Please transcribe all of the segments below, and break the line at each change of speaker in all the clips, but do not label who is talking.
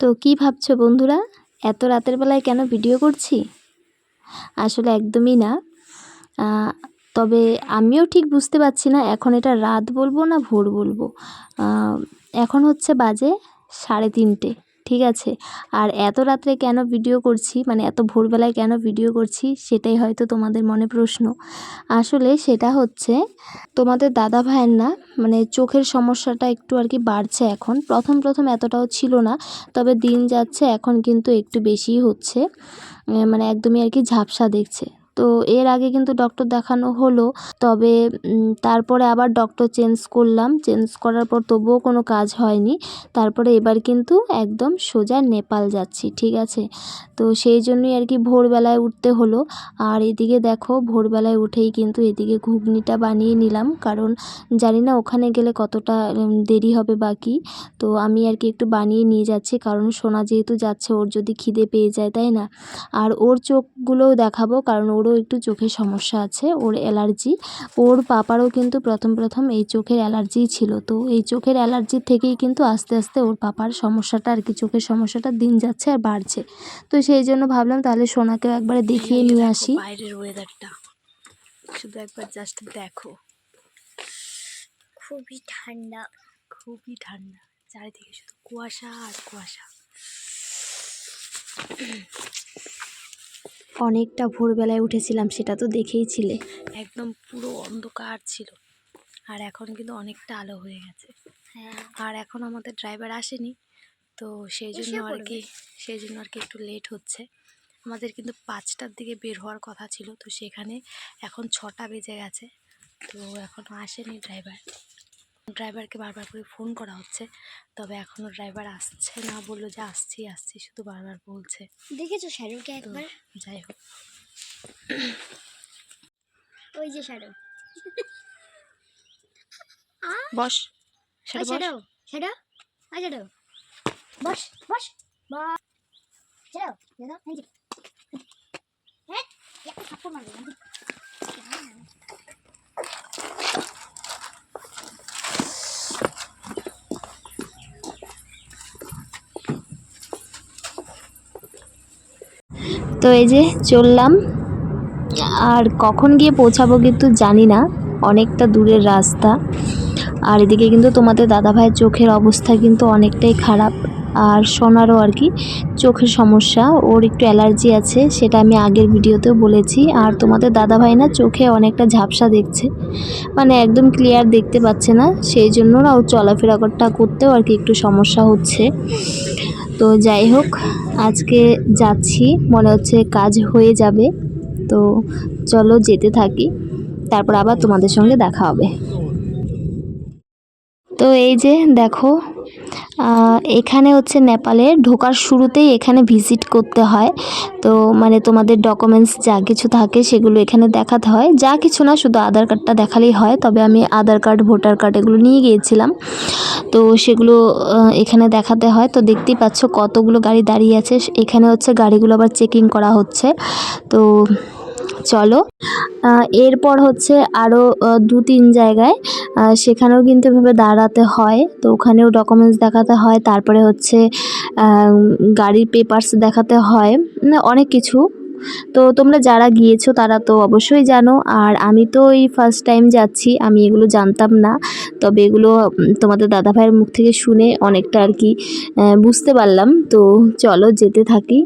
তো কি ভাবছ বন্ধুরা? এত রাতের বেলায় কেন ভিডিও করছি? আসলে একদমই না। তবে আমিও ঠিক বুঝতে পারছি না এখন এটা রাত বলব না ভোর বলব। এখন হচ্ছে বাজে সাড়ে তিনটে। ঠিক আছে। আর এত রাত্রে কেন ভিডিও করছি? মানে এত ভোরবেলায় কেন ভিডিও করছি? সেটাই হয়তো তোমাদের মনে প্রশ্ন। আসলে সেটা হচ্ছে, তোমাদের দাদা ভাইয়ের না মানে চোখের সমস্যাটা একটু আর কি বাড়ছে এখন। প্রথম প্রথম এতটাও ছিল না, তবে দিন যাচ্ছে, এখন কিন্তু একটু বেশিই হচ্ছে। মানে একদমই আর কি ঝাপসা দেখছে। তো এর আগে কিন্তু ডক্টর দেখানো হলো, তবে তারপরে আবার ডক্টর চেঞ্জ করলাম। চেঞ্জ করার পর তবুও কোনো কাজ হয়নি। তারপরে এবার কিন্তু একদম সোজা নেপাল যাচ্ছি, ঠিক আছে? তো সেই জন্যই আর কি ভোরবেলায় উঠতে হলো। আর এদিকে দেখো, ভোরবেলায় উঠেই কিন্তু এদিকে ঘুগনিটা বানিয়ে নিলাম। কারণ জানি না ওখানে গেলে কতটা দেরি হবে বাকি তো আমি আর কি একটু বানিয়ে নিয়ে যাচ্ছি, কারণ সোনা যেহেতু যাচ্ছে, ওর যদি খিদে পেয়ে যায়, তাই না? আর ওর চোখগুলোও দেখাবো, কারণ ওরও একটু চোখের সমস্যা আছে ওর অ্যালার্জি। ওর পাপারও কিন্তু প্রথম প্রথম এই চোখের অ্যালার্জি ছিল। তো এই চোখের অ্যালার্জি থেকেই কিন্তু আস্তে আস্তে ওর পাপার সমস্যাটা আর কি চোখের সমস্যাটা দিন যাচ্ছে আর বাড়ছে। তো সেই জন্য ভাবলাম তাহলে সোনাকেও একবারে দেখিয়ে নিয়ে আসি।
বাইরের ওয়েদারটা শুধু একবার জাস্ট দেখো।
খুবই ঠান্ডা
খুবই ঠান্ডা। চারিদিকে শুধু কুয়াশা আর কুয়াশা।
অনেকটা ভোরবেলায় উঠেছিলাম সেটা তো দেখেইছিলে
একদম পুরো অন্ধকার ছিল। আর এখন কিন্তু অনেকটা আলো হয়ে গেছে।
হ্যাঁ।
আর এখন আমাদের ড্রাইভার আসেনি তো সেই জন্য আর কি সেই জন্য আর কি একটু লেট হচ্ছে। আমাদের কিন্তু পাঁচটার দিকে বের হওয়ার কথা ছিল তো সেখানে এখন ছটা বেজে গেছে তো এখনও আসেনি ড্রাইভার ড্রাইভারকে বারবার করে ফোন করা হচ্ছে। তবে এখনও ড্রাইভার আসছে না বলল যে আসছি আসছি শুধু বারবার বলছে।
দেখেছ শ্যাডোকে একবার?
যাই হোক।
ওই যে shadow
boss boss.
Shadow shadow ওই shadow boss boss boss shadow দাদা এই হ্যাঁ একটা থাপ্পড় মারবে।
তো এই যে চললাম। আর কখন গিয়ে পৌঁছাবো কিন্তু জানি না। অনেকটা দূরের রাস্তা। আর এদিকে কিন্তু তোমাদের দাদাভাইয়ের চোখের অবস্থা কিন্তু অনেকটাই খারাপ। আর সোনারও আর কি চোখের সমস্যা। ওর একটু অ্যালার্জি আছে, সেটা আমি আগের ভিডিওতেও বলেছি। আর তোমাদের দাদাভাই না চোখে অনেকটা ঝাপসা দেখছে। মানে একদম ক্লিয়ার দেখতে পাচ্ছে না। সেই জন্য না ও চলাফেরা করতেও আর কি একটু সমস্যা হচ্ছে। তো যাই হোক, আজকে যাচ্ছি, মনে হচ্ছে কাজ হয়ে যাবে। তো চলো যেতে থাকি, তারপর আবার তোমাদের সঙ্গে দেখা হবে। তো এই যে দেখো এখানে হচ্ছে নেপালে ঢোকার শুরুতেই এখানে ভিজিট করতে হয়। তো মানে তোমাদের ডকুমেন্টস যা কিছু থাকে সেগুলো এখানে দেখাতে হয়। যা কিছু না, শুধু আধার কার্ডটা দেখালেই হয়। তবে আমি আধার কার্ড ভোটার কার্ড এগুলো নিয়ে গিয়েছিলাম। তো সেগুলো এখানে দেখাতে হয়। তো দেখতেই পাচ্ছ কতগুলো গাড়ি দাঁড়িয়ে আছে। এখানে হচ্ছে গাড়িগুলো আবার চেকিং করা হচ্ছে। তো চলো। এরপর হচ্ছে আরও দু তিন জায়গায়। সেখানেও কিন্তু এভাবে দাঁড়াতে হয়। তো ওখানেও ডকুমেন্টস দেখাতে হয়। তারপরে হচ্ছে গাড়ির পেপারস দেখাতে হয়। অনেক কিছু। তো তোমরা যারা গিয়েছো, তারা তো অবশ্যই জানো। আর আমি তো এই ফার্স্ট টাইম যাচ্ছি। আমি এগুলো জানতাম না। তবে এগুলো তোমাদের দাদাভাইয়ের মুখ থেকে শুনে অনেকটা আর কি বুঝতে পারলাম। তো চলো, যেতে থাকি।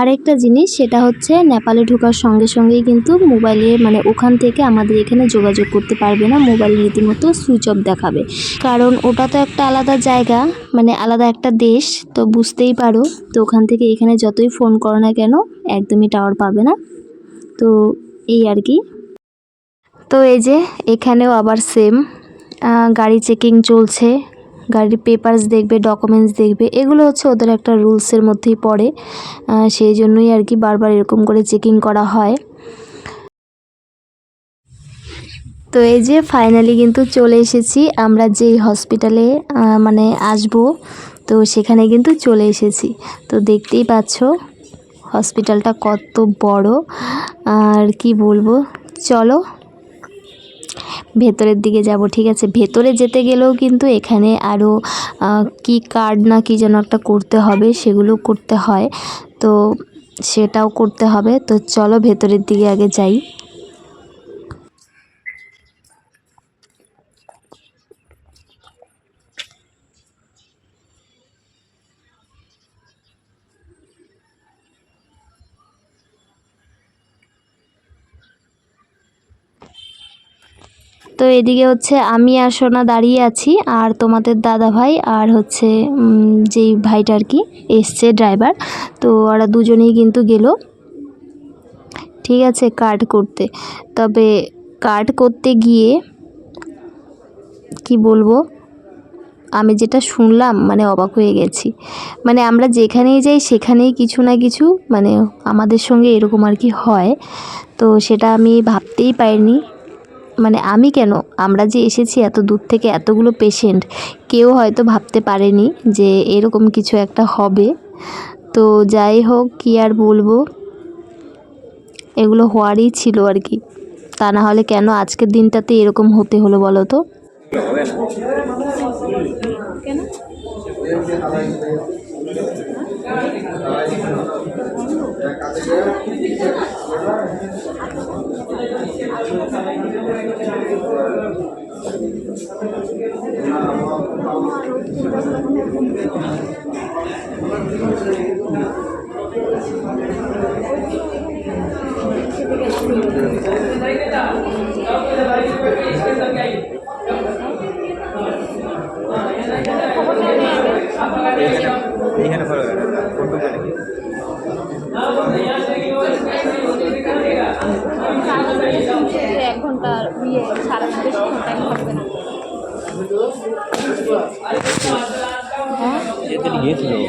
আরেকটা জিনিস, সেটা হচ্ছে নেপালে ঢোকার সঙ্গে সঙ্গেই কিন্তু মোবাইলে মানে ওখান থেকে আমাদের এখানে যোগাযোগ করতে পারবে না, মোবাইল রীতিমতো সুইচ অফ দেখাবে। কারণ ওটা তো একটা আলাদা জায়গা মানে আলাদা একটা দেশ, তো বুঝতেই পারো। তো ওখান থেকে এখানে যতই ফোন করো না কেন, একদমই টাওয়ার পাবে না। তো এই আর কি। তো এই যে, এখানেও আবার সেম গাড়ি চেকিং চলছে। গাড়ির পেপারস দেখবে ডকুমেন্টস দেখবে, এগুলো হচ্ছে ওদের একটা রুলসের মধ্যেই পড়ে। সেই জন্যই আর কি বারবার এরকম করে চেকিং করা হয়। তো এই যে ফাইনালি কিন্তু চলে এসেছি, আমরা যেই হসপিটালে মানে আসব, তো সেখানে কিন্তু চলে এসেছি। তো দেখতেই পাচ্ছ হসপিটালটা কত বড়। আর কি বলব, চলো ভেতরের দিকে যাব, ঠিক আছে? ভেতরে যেতে গেলেও কিন্তু এখানে আরও কি কার্ড না কি যেন একটা করতে হবে, সেগুলো করতে হয়। তো সেটাও করতে হবে। তো চলো ভেতরের দিকে আগে যাই। তো এদিকে হচ্ছে আমি আর সোনা দাঁড়িয়ে আছি, আর তোমাদের দাদা ভাই আর হচ্ছে যেই ভাইটা আর কি এসছে ড্রাইভার তো ওরা দুজনেই কিন্তু গেল। ঠিক আছে কার্ড করতে। তবে কার্ড করতে গিয়ে কি বলব, আমি যেটা শুনলাম মানে অবাক হয়ে গেছি। মানে আমরা যেখানেই যাই, সেখানেই কিছু না কিছু মানে আমাদের সঙ্গে এরকম আর কি হয়। তো সেটা আমি ভাবতেই পারিনি। মানে আমি কেন? আমরা যে এসেছি এত দূর থেকে এতগুলো পেশেন্ট কেউ হয়তো ভাবতে পারেনি যে এরকম কিছু একটা হবে। তো যাই হোক, কী আর বলব? এগুলো হওয়ারই ছিল আর কি। তা না হলে কেন আজকের দিনটাতে এরকম হতে হলো বলো তো?
এইখানে
এক ঘণ্টা ইয়ে সারা বেশিক্ষণ টাইম থাকবে না
যেদিন গিয়েছিল
ওই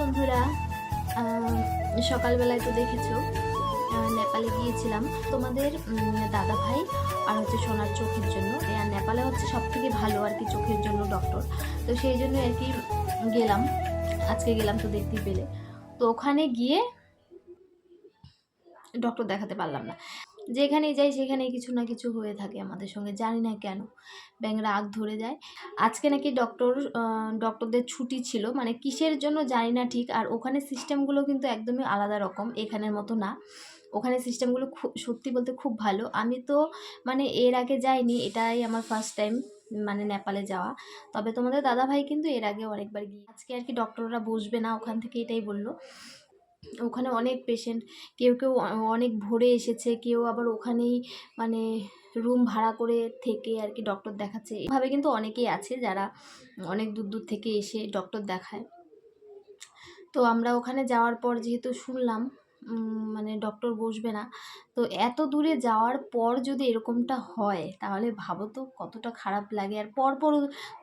বন্ধুরা সকালবেলায় তো দেখেছ নেপালে গিয়েছিলাম। তোমাদের দাদা ভাই আর হচ্ছে সোনার চোখের জন্য। আর নেপালে হচ্ছে সব থেকে ভালো আর কি চোখের জন্য ডক্টর তো সেই জন্য আর কি গেলাম। আজকে গেলাম তো দেখতেই পেলে। তো ওখানে গিয়ে ডক্টর দেখাতে পারলাম না। যেখানেই যাই সেখানে কিছু না কিছু হয়ে থাকে আমাদের সঙ্গে, জানি না কেন। ব্যাঙরা আগ ধরে যায়। আজকে নাকি ডক্টর ডক্টরদের ছুটি ছিল মানে কিসের জন্য জানি না ঠিক, আর ওখানে সিস্টেমগুলো কিন্তু একদমই আলাদা রকম, এখানের মতো না। ওখানে সিস্টেমগুলো খুব সত্যি বলতে খুব ভালো। আমি তো মানে এর আগে যাইনি, এটাই আমার ফার্স্ট টাইম মানে নেপালে যাওয়া। তবে তোমাদের দাদা ভাই কিন্তু এর আগে অনেকবার গিয়ে, আজকে আর কি ডক্টররা বসবে না, ওখান থেকে এটাই বলল। ওখানে অনেক পেশেন্ট কেউ কেউ অনেক ভোরে এসেছে, কেউ আবার ওখানেই মানে রুম ভাড়া করে থেকে আর কি ডক্টর দেখাচ্ছে। এভাবে কিন্তু অনেকেই আছে যারা অনেক দূর দূর থেকে এসে ডক্টর দেখায়। তো আমরা ওখানে যাওয়ার পর যেহেতু শুনলাম মানে ডক্টর বসবে না। তো এত দূরে যাওয়ার পর যদি এরকমটা হয়, তাহলে ভাবো তো কতটা খারাপ লাগে। আর পরপর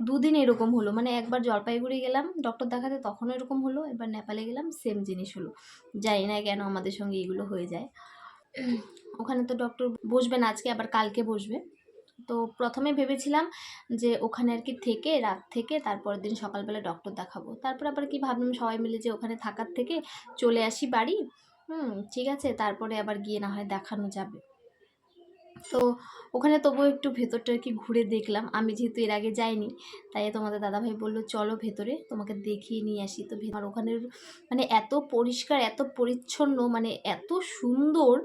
দুদিন এরকম হলো। মানে একবার জলপাইগুড়ি গেলাম ডক্টর দেখাতে, তখনও এরকম হলো। এবার নেপালে গেলাম সেম জিনিস হলো। জানি না কেন আমাদের সঙ্গে এগুলো হয়ে যায়। ওখানে তো ডক্টর বসবে না, আজকে আবার কালকে বসবে। তো প্রথমে ভেবেছিলাম যে ওখানে আর কি থেকে, রাত থেকে, তারপরের দিন সকালবেলা ডক্টর দেখাবো। তারপর আবার কি ভাবলাম সবাই মিলে যে ওখানে থাকার থেকে চলে আসি বাড়ি। হুম, ঠিক আছে, তারপরে আবার গিয়ে না হয় দেখানো যাবে। তো ওখানে তবুও একটু ভেতরটা আর কি ঘুরে দেখলাম। আমি যেহেতু এর আগে যাইনি, তাই তোমাদের দাদাভাই বলল, চলো ভেতরে, তোমাকে দেখিয়ে নিয়ে আসি। তো আর ওখানের মানে এত পরিষ্কার, এত পরিচ্ছন্ন মানে এত সুন্দর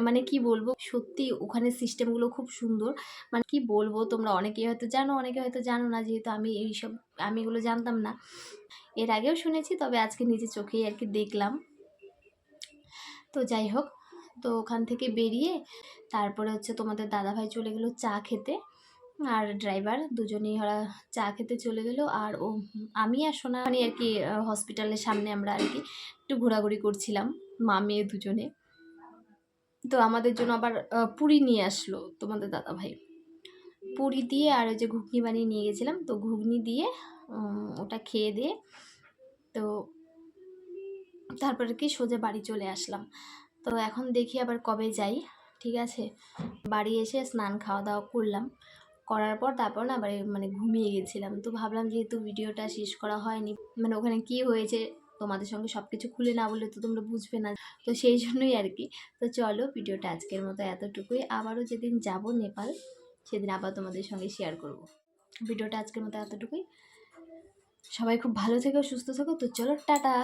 মানে কি বলব, সত্যি ওখানে সিস্টেমগুলো খুব সুন্দর। মানে কি বলব, তোমরা অনেকেই হয়তো জানো, অনেকে হয়তো জানো না, যেহেতু আমি এইসব, আমি এগুলো জানতাম না। এর আগেও শুনেছি, তবে আজকে নিজে চোখেই আর কি দেখলাম। তো যাই হোক, তো ওখান থেকে বেরিয়ে তারপরে হচ্ছে তোমাদের দাদাভাই চলে গেলো চা খেতে। আর ড্রাইভার দুজনেই ওরা চা খেতে চলে গেলো। আর ও, আমি আর সোনা মানে আর কি হসপিটালের সামনে আমরা আর কি একটু ঘোরাঘুরি করছিলাম, মা, মেয়ে দুজনে। তো আমাদের জন্য আবার পুরি নিয়ে আসলো তোমাদের দাদাভাই। পুরি দিয়ে আর ওই যে ঘুগনি বানিয়ে নিয়ে গেছিলাম, তো ঘুগনি দিয়ে ওটা খেয়ে দিয়ে তো তারপরে কি সোজা বাড়ি চলে আসলাম। তো এখন দেখি আবার কবে যাই, ঠিক আছে? বাড়ি এসে স্নান খাওয়া দাওয়া করলাম। করার পর তারপর না আবার মানে ঘুমিয়ে গেছিলাম। তো ভাবলাম যেহেতু ভিডিওটা শেষ করা হয়নি মানে ওখানে কি হয়েছে তোমাদের সঙ্গে সব কিছু খুলে না বললে তো তোমরা বুঝবে না। তো সেই জন্যই আর কি। তো চলো ভিডিওটা আজকের মতো এতটুকুই। আবারও যেদিন যাব নেপাল, সেদিন আবার তোমাদের সঙ্গে শেয়ার করব। ভিডিওটা আজকের মতো এতটুকুই। সবাই খুব ভালো থেকো, সুস্থ থেকো। তো চলো, টাটা!